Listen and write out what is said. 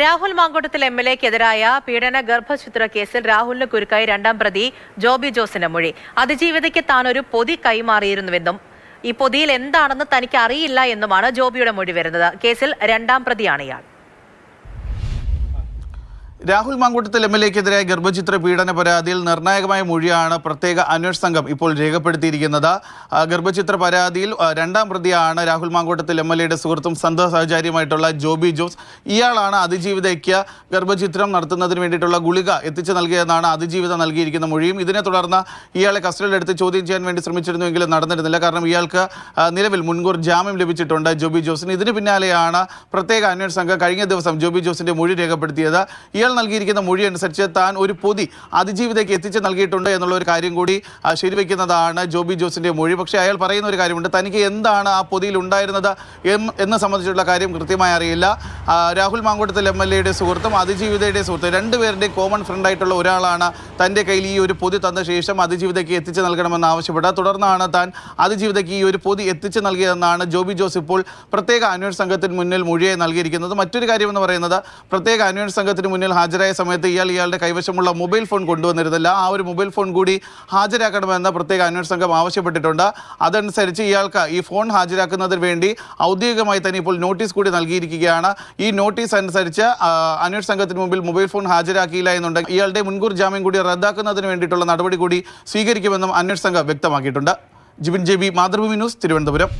Rahul Mamkootathil M L എക്കെതിരായ പീഡന ഗർഭചിത്ര കേസിൽ രാഹുലിന് കുരുക്കായി രണ്ടാം പ്രതി ജോബി ജോസിന്റെ മൊഴി. അതിജീവിതയ്ക്ക് താൻ ഒരു പൊതി കൈമാറിയിരുന്നുവെന്നും ഈ പൊതിയിൽ എന്താണെന്ന് തനിക്ക് അറിയില്ല എന്നുമാണ് ജോബിയുടെ മൊഴി വരുന്നത്. കേസിൽ രണ്ടാം പ്രതിയാണ് ഇയാൾ. രാഹുൽ മാങ്കൂട്ടത്തിൽ എം എൽ എക്കെതിരായ ഗർഭചിത്ര പീഡന പരാതിയിൽ നിർണായകമായ മൊഴിയാണ് പ്രത്യേക അന്വേഷണ സംഘം ഇപ്പോൾ രേഖപ്പെടുത്തിയിരിക്കുന്നത്. ഗർഭചിത്ര പരാതിയിൽ രണ്ടാം പ്രതിയാണ് രാഹുൽ മാങ്കൂട്ടത്തിൽ എം എൽ എയുടെ സുഹൃത്തും സന്തോഷ സഹചാരിയുമായിട്ടുള്ള ജോബി ജോസ്. ഇയാളാണ് അതിജീവിതയ്ക്ക് ഗർഭചിത്രം നടത്തുന്നതിന് വേണ്ടിയിട്ടുള്ള ഗുളിക എത്തിച്ചു നൽകിയതെന്നാണ് അതിജീവിത നൽകിയിരിക്കുന്ന മൊഴിയും. ഇതിനെ തുടർന്ന് ഇയാളെ കസ്റ്റഡിയിലെടുത്ത് ചോദ്യം ചെയ്യാൻ വേണ്ടി ശ്രമിച്ചിരുന്നുവെങ്കിലും നടന്നിരുന്നില്ല. കാരണം ഇയാൾക്ക് നിലവിൽ മുൻകൂർ ജാമ്യം ലഭിച്ചിട്ടുണ്ട് ജോബി ജോസിന്. ഇതിന് പിന്നാലെയാണ് പ്രത്യേക അന്വേഷണ സംഘം കഴിഞ്ഞ ദിവസം ജോബി ജോസിന്റെ മൊഴി രേഖപ്പെടുത്തിയത്. ഇയാൾ നൽകിയിരിക്കുന്ന മൊഴി അനുസരിച്ച് താൻ ഒരു പൊതി അതിജീവിതയ്ക്ക് എത്തിച്ച് നൽകിയിട്ടുണ്ട് എന്നുള്ള ഒരു കാര്യം കൂടി ശരിവെക്കുന്നതാണ് ജോബി ജോസിന്റെ മൊഴി. പക്ഷേ അയാൾ പറയുന്ന ഒരു കാര്യമുണ്ട്. തനിക്ക് എന്താണ് ആ പൊതിയിൽ ഉണ്ടായിരുന്നത് എന്ന് സംബന്ധിച്ചുള്ള കാര്യം കൃത്യമായി അറിയില്ല. രാഹുൽ മാങ്കൂട്ടത്തിൽ എം എൽ എയുടെ സുഹൃത്തും അതിജീവിതയുടെ സുഹൃത്തും രണ്ടുപേരുടെയും കോമൺ ഫ്രണ്ട് ആയിട്ടുള്ള ഒരാളാണ് തന്റെ കയ്യിൽ ഈ ഒരു പൊതി തന്ന ശേഷം അതിജീവിതയ്ക്ക് എത്തിച്ച് നൽകണമെന്ന് ആവശ്യപ്പെടുക. തുടർന്നാണ് താൻ അതിജീവിതയ്ക്ക് ഈ ഒരു പൊതി എത്തിച്ച് നൽകിയതെന്നാണ് ജോബി ജോസ് ഇപ്പോൾ പ്രത്യേക അന്വേഷണ സംഘത്തിന് മുന്നിൽ മൊഴിയായി നൽകിയിരിക്കുന്നത്. മറ്റൊരു കാര്യമെന്ന് പറയുന്നത് പ്രത്യേക അന്വേഷണ സംഘത്തിന് മുന്നിൽ ഹാജരായ സമയത്ത് ഇയാൾ ഇയാളുടെ കൈവശമുള്ള മൊബൈൽ ഫോൺ കൊണ്ടുവന്നിരുന്നില്ല. ആ ഒരു മൊബൈൽ ഫോൺ കൂടി ഹാജരാക്കണമെന്ന് പ്രത്യേക അന്വേഷണ സംഘം ആവശ്യപ്പെട്ടിട്ടുണ്ട്. അതനുസരിച്ച് ഇയാൾക്ക് ഈ ഫോൺ ഹാജരാക്കുന്നതിന് വേണ്ടി ഔദ്യോഗികമായി തന്നെ ഇപ്പോൾ നോട്ടീസ് കൂടി നൽകിയിരിക്കുകയാണ്. ഈ നോട്ടീസ് അനുസരിച്ച് അന്വേഷണ സംഘത്തിന് മുമ്പിൽ മൊബൈൽ ഫോൺ ഹാജരാക്കിയില്ല എന്നുണ്ടെങ്കിൽ ഇയാളുടെ മുൻകൂർ ജാമ്യം കൂടി റദ്ദാക്കുന്നതിന് വേണ്ടിയിട്ടുള്ള നടപടി കൂടി സ്വീകരിക്കുമെന്നും അന്വേഷണ സംഘം വ്യക്തമാക്കിയിട്ടുണ്ട്. Jibin J B Mathrubhumi news Thiruvananthapuram.